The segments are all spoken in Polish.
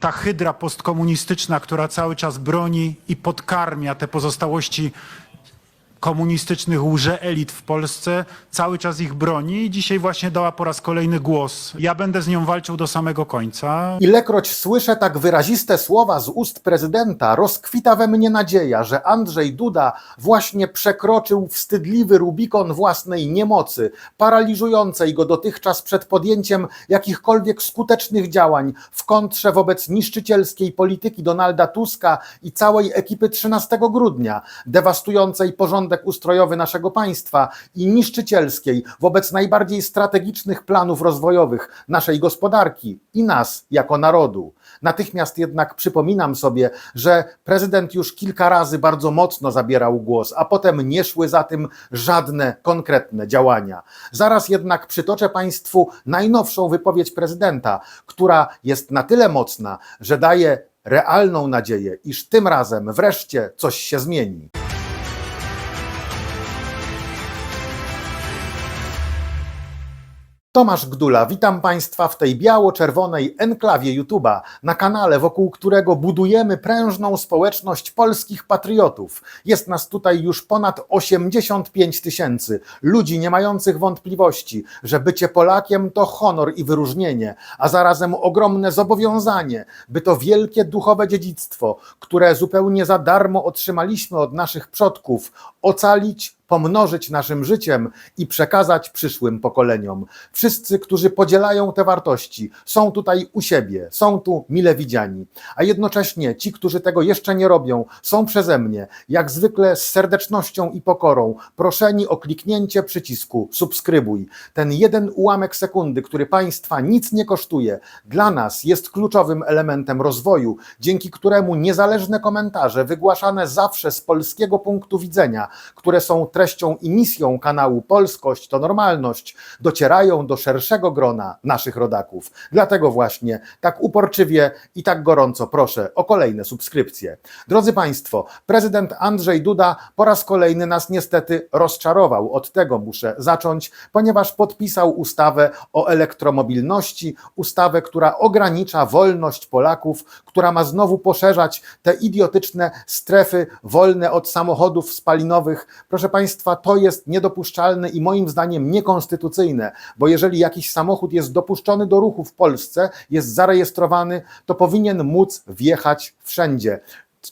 ta hydra postkomunistyczna, która cały czas broni i podkarmia te pozostałości komunistycznych łże-elit w Polsce, cały czas ich broni i dzisiaj właśnie dała po raz kolejny głos. Ja będę z nią walczył do samego końca. Ilekroć słyszę tak wyraziste słowa z ust prezydenta, rozkwita we mnie nadzieja, że Andrzej Duda właśnie przekroczył wstydliwy Rubikon własnej niemocy, paraliżującej go dotychczas przed podjęciem jakichkolwiek skutecznych działań w kontrze wobec niszczycielskiej polityki Donalda Tuska i całej ekipy 13 grudnia, dewastującej porządek ustrojowy naszego państwa i niszczycielskiej wobec najbardziej strategicznych planów rozwojowych naszej gospodarki i nas jako narodu. Natychmiast jednak przypominam sobie, że prezydent już kilka razy bardzo mocno zabierał głos, a potem nie szły za tym żadne konkretne działania. Zaraz jednak przytoczę Państwu najnowszą wypowiedź prezydenta, która jest na tyle mocna, że daje realną nadzieję, iż tym razem wreszcie coś się zmieni. Tomasz Gdula, witam Państwa w tej biało-czerwonej enklawie YouTube'a, na kanale, wokół którego budujemy prężną społeczność polskich patriotów. Jest nas tutaj już ponad 85 tysięcy ludzi nie mających wątpliwości, że bycie Polakiem to honor i wyróżnienie, a zarazem ogromne zobowiązanie, by to wielkie duchowe dziedzictwo, które zupełnie za darmo otrzymaliśmy od naszych przodków, ocalić, pomnożyć naszym życiem i przekazać przyszłym pokoleniom. Wszyscy, którzy podzielają te wartości, są tutaj u siebie, są tu mile widziani, a jednocześnie ci, którzy tego jeszcze nie robią, są przeze mnie, jak zwykle z serdecznością i pokorą, proszeni o kliknięcie przycisku subskrybuj. Ten jeden ułamek sekundy, który Państwa nic nie kosztuje, dla nas jest kluczowym elementem rozwoju, dzięki któremu niezależne komentarze wygłaszane zawsze z polskiego punktu widzenia, które są treścią i misją kanału Polskość to Normalność, docierają do szerszego grona naszych rodaków. Dlatego właśnie tak uporczywie i tak gorąco proszę o kolejne subskrypcje. Drodzy Państwo, prezydent Andrzej Duda po raz kolejny nas niestety rozczarował. Od tego muszę zacząć, ponieważ podpisał ustawę o elektromobilności, ustawę, która ogranicza wolność Polaków, która ma znowu poszerzać te idiotyczne strefy wolne od samochodów spalinowych. Proszę Państwa, to jest niedopuszczalne i moim zdaniem niekonstytucyjne, bo jeżeli jakiś samochód jest dopuszczony do ruchu w Polsce, jest zarejestrowany, to powinien móc wjechać wszędzie.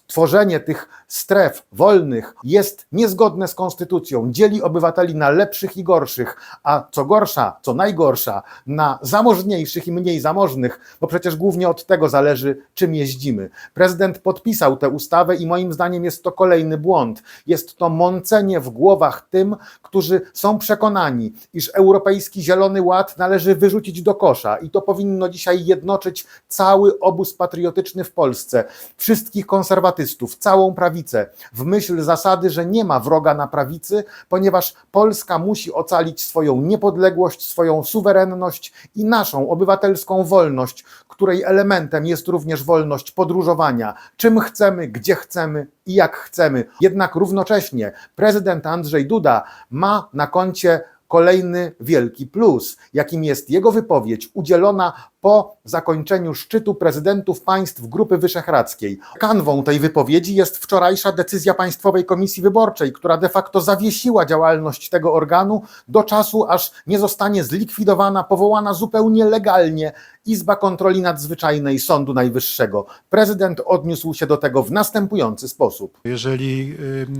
Tworzenie tych stref wolnych jest niezgodne z konstytucją, dzieli obywateli na lepszych i gorszych, a co gorsza, co najgorsza, na zamożniejszych i mniej zamożnych, bo przecież głównie od tego zależy, czym jeździmy. Prezydent podpisał tę ustawę i moim zdaniem jest to kolejny błąd. Jest to mącenie w głowach tym, którzy są przekonani, iż Europejski Zielony Ład należy wyrzucić do kosza i to powinno dzisiaj jednoczyć cały obóz patriotyczny w Polsce, wszystkich konserwatystów, całą prawicę, w myśl zasady, że nie ma wroga na prawicy, ponieważ Polska musi ocalić swoją niepodległość, swoją suwerenność i naszą obywatelską wolność, której elementem jest również wolność podróżowania, czym chcemy, gdzie chcemy i jak chcemy. Jednak równocześnie prezydent Andrzej Duda ma na koncie kolejny wielki plus, jakim jest jego wypowiedź udzielona po zakończeniu szczytu prezydentów państw Grupy Wyszehradzkiej. Kanwą tej wypowiedzi jest wczorajsza decyzja Państwowej Komisji Wyborczej, która de facto zawiesiła działalność tego organu do czasu, aż nie zostanie zlikwidowana, powołana zupełnie legalnie Izba Kontroli Nadzwyczajnej Sądu Najwyższego. Prezydent odniósł się do tego w następujący sposób. Jeżeli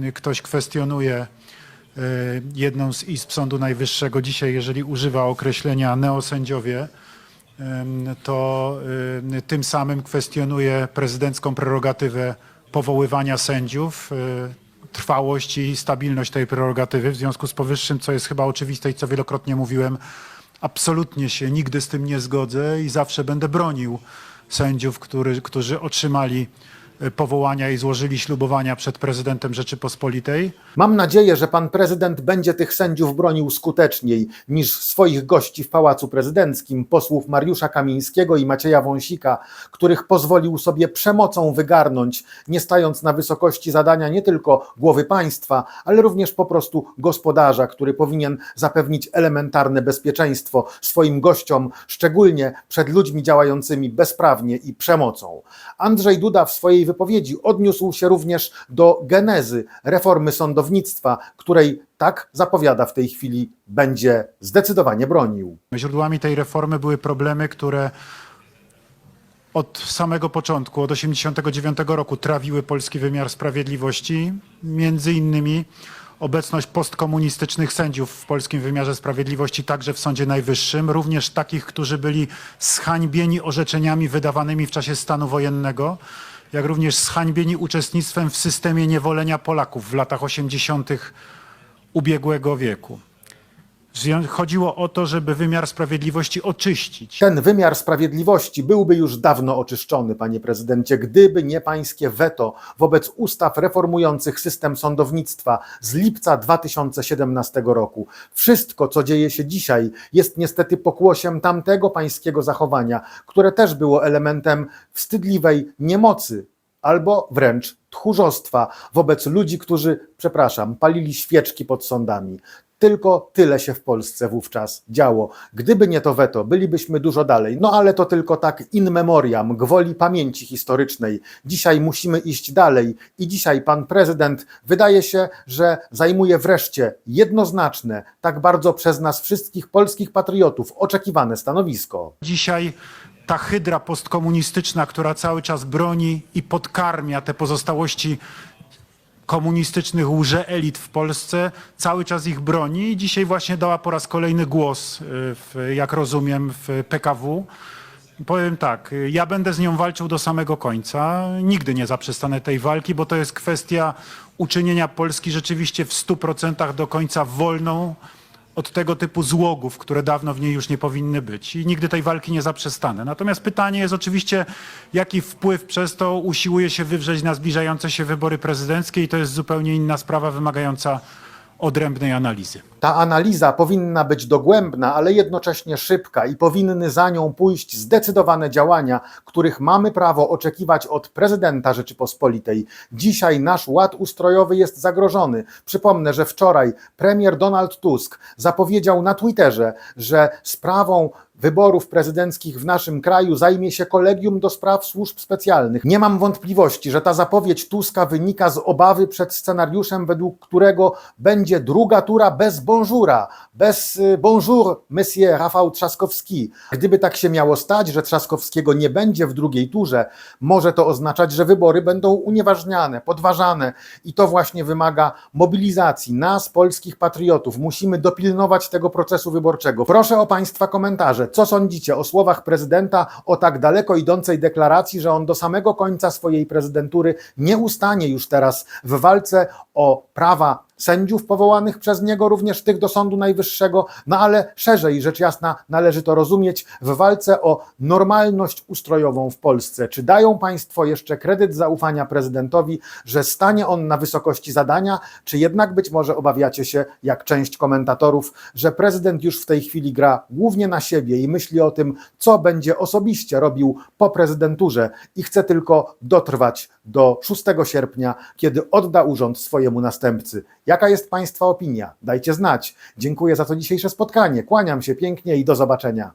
y, ktoś kwestionuje jedną z izb Sądu Najwyższego dzisiaj, jeżeli używa określenia neosędziowie, to y, tym samym kwestionuje prezydencką prerogatywę powoływania sędziów, y, trwałość i stabilność tej prerogatywy. W związku z powyższym, co jest chyba oczywiste i co wielokrotnie mówiłem, absolutnie się nigdy z tym nie zgodzę i zawsze będę bronił sędziów, który, którzy otrzymali powołania i złożyli ślubowania przed prezydentem Rzeczypospolitej. Mam nadzieję, że pan prezydent będzie tych sędziów bronił skuteczniej niż swoich gości w Pałacu Prezydenckim, posłów Mariusza Kamińskiego i Macieja Wąsika, których pozwolił sobie przemocą wygarnąć, nie stając na wysokości zadania nie tylko głowy państwa, ale również po prostu gospodarza, który powinien zapewnić elementarne bezpieczeństwo swoim gościom, szczególnie przed ludźmi działającymi bezprawnie i przemocą. Andrzej Duda w swojej wypowiedzi. Odniósł się również do genezy reformy sądownictwa, której tak zapowiada w tej chwili będzie zdecydowanie bronił. Źródłami tej reformy były problemy, które od samego początku, od 1989 roku trawiły polski wymiar sprawiedliwości, między innymi obecność postkomunistycznych sędziów w polskim wymiarze sprawiedliwości, także w Sądzie Najwyższym, również takich, którzy byli zhańbieni orzeczeniami wydawanymi w czasie stanu wojennego, jak również zhańbieni uczestnictwem w systemie niewolenia Polaków w latach 80. ubiegłego wieku. Chodziło o to, żeby wymiar sprawiedliwości oczyścić. Ten wymiar sprawiedliwości byłby już dawno oczyszczony, panie prezydencie, gdyby nie pańskie weto wobec ustaw reformujących system sądownictwa z lipca 2017 roku. Wszystko, co dzieje się dzisiaj, jest niestety pokłosiem tamtego pańskiego zachowania, które też było elementem wstydliwej niemocy albo wręcz tchórzostwa wobec ludzi, którzy, przepraszam, palili świeczki pod sądami. Tylko tyle się w Polsce wówczas działo. Gdyby nie to weto, bylibyśmy dużo dalej. No ale to tylko tak in memoriam, gwoli pamięci historycznej. Dzisiaj musimy iść dalej i dzisiaj pan prezydent wydaje się, że zajmuje wreszcie jednoznaczne, tak bardzo przez nas wszystkich polskich patriotów oczekiwane stanowisko. Dzisiaj ta hydra postkomunistyczna, która cały czas broni i podkarmia te pozostałości komunistycznych łże-elit w Polsce, cały czas ich broni i dzisiaj właśnie dała po raz kolejny głos, y, w, jak rozumiem, w PKW. Powiem tak, ja będę z nią walczył do samego końca. Nigdy nie zaprzestanę tej walki, bo to jest kwestia uczynienia Polski rzeczywiście w 100% do końca wolną od tego typu złogów, które dawno w niej już nie powinny być. I nigdy tej walki nie zaprzestanę. Natomiast pytanie jest oczywiście, jaki wpływ przez to usiłuje się wywrzeć na zbliżające się wybory prezydenckie i to jest zupełnie inna sprawa wymagająca odrębnej analizy. Ta analiza powinna być dogłębna, ale jednocześnie szybka i powinny za nią pójść zdecydowane działania, których mamy prawo oczekiwać od prezydenta Rzeczypospolitej. Dzisiaj nasz ład ustrojowy jest zagrożony. Przypomnę, że wczoraj premier Donald Tusk zapowiedział na Twitterze, że sprawą wyborów prezydenckich w naszym kraju zajmie się Kolegium do Spraw Służb Specjalnych. Nie mam wątpliwości, że ta zapowiedź Tuska wynika z obawy przed scenariuszem, według którego będzie druga tura bez bonjoura, bez y, bonjour, monsieur Rafał Trzaskowski. Gdyby tak się miało stać, że Trzaskowskiego nie będzie w drugiej turze, może to oznaczać, że wybory będą unieważniane, podważane i to właśnie wymaga mobilizacji nas, polskich patriotów. Musimy dopilnować tego procesu wyborczego. Proszę o Państwa komentarze. Co sądzicie o słowach prezydenta, o tak daleko idącej deklaracji, że on do samego końca swojej prezydentury nie ustanie już teraz w walce o prawa sędziów powołanych przez niego, również tych do Sądu Najwyższego, no ale szerzej, rzecz jasna, należy to rozumieć w walce o normalność ustrojową w Polsce. Czy dają Państwo jeszcze kredyt zaufania prezydentowi, że stanie on na wysokości zadania, czy jednak być może obawiacie się, jak część komentatorów, że prezydent już w tej chwili gra głównie na siebie i myśli o tym, co będzie osobiście robił po prezydenturze i chce tylko dotrwać do 6 sierpnia, kiedy odda urząd swojemu następcy. Jaka jest Państwa opinia? Dajcie znać. Dziękuję za to dzisiejsze spotkanie. Kłaniam się pięknie i do zobaczenia.